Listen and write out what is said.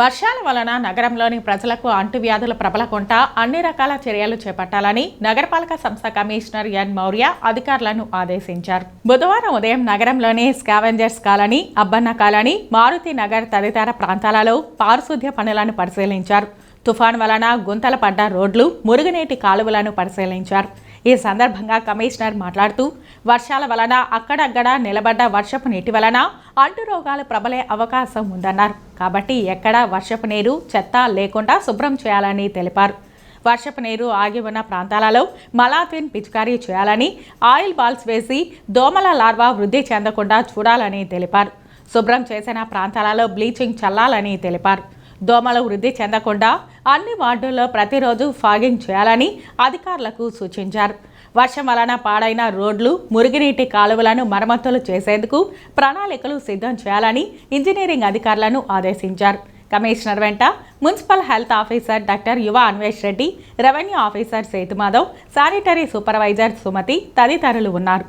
వర్షాల వలన నగరంలోని ప్రజలకు అంటువ్యాధుల ప్రబలకుండా అన్ని రకాల చర్యలు చేపట్టాలని నగరపాలక సంస్థ కమిషనర్ ఎన్ మౌర్య అధికారులను ఆదేశించారు. బుధవారం ఉదయం నగరంలోని scavengers colony Abbanna colony Maruti Nagar తదితర ప్రాంతాలలో పారిశుద్ధ్య పనులను పరిశీలించారు. తుఫాన్ వలన గుంతలు పడ్డ రోడ్లు మురుగునీటి కాలువలను పరిశీలించారు. ఈ సందర్భంగా కమిషనర్ మాట్లాడుతూ వర్షాల వలన అక్కడక్కడ నిలబడ్డ వర్షపు నీటి వలన అంటు రోగాలు ప్రబలే అవకాశం ఉందన్నారు. కాబట్టి ఎక్కడా వర్షపు నీరు చెత్త లేకుండా శుభ్రం చేయాలని తెలిపారు. వర్షపు నీరు ఆగి ఉన్న ప్రాంతాలలో మలాథిన్ పిచికారీ చేయాలని ఆయిల్ బాల్స్ వేసి దోమల లార్వా వృద్ధి చెందకుండా చూడాలని తెలిపారు. శుభ్రం చేసిన ప్రాంతాలలో బ్లీచింగ్ చల్లాలని తెలిపారు. దోమల వృద్ధి చెందకుండా అన్ని వార్డుల్లో ప్రతిరోజు ఫాగింగ్ చేయాలని అధికారులకు సూచించారు. వర్షం వలన పాడైన రోడ్లు మురుగునీటి కాలువలను మరమ్మతులు చేసేందుకు ప్రణాళికలు సిద్ధం చేయాలని ఇంజనీరింగ్ అధికారులను ఆదేశించారు. కమిషనర్ వెంట municipal health officer doctor Yuva Anvesh Reddy revenue officer Sethumadhav sanitary supervisor Sumathi తదితరులు ఉన్నారు.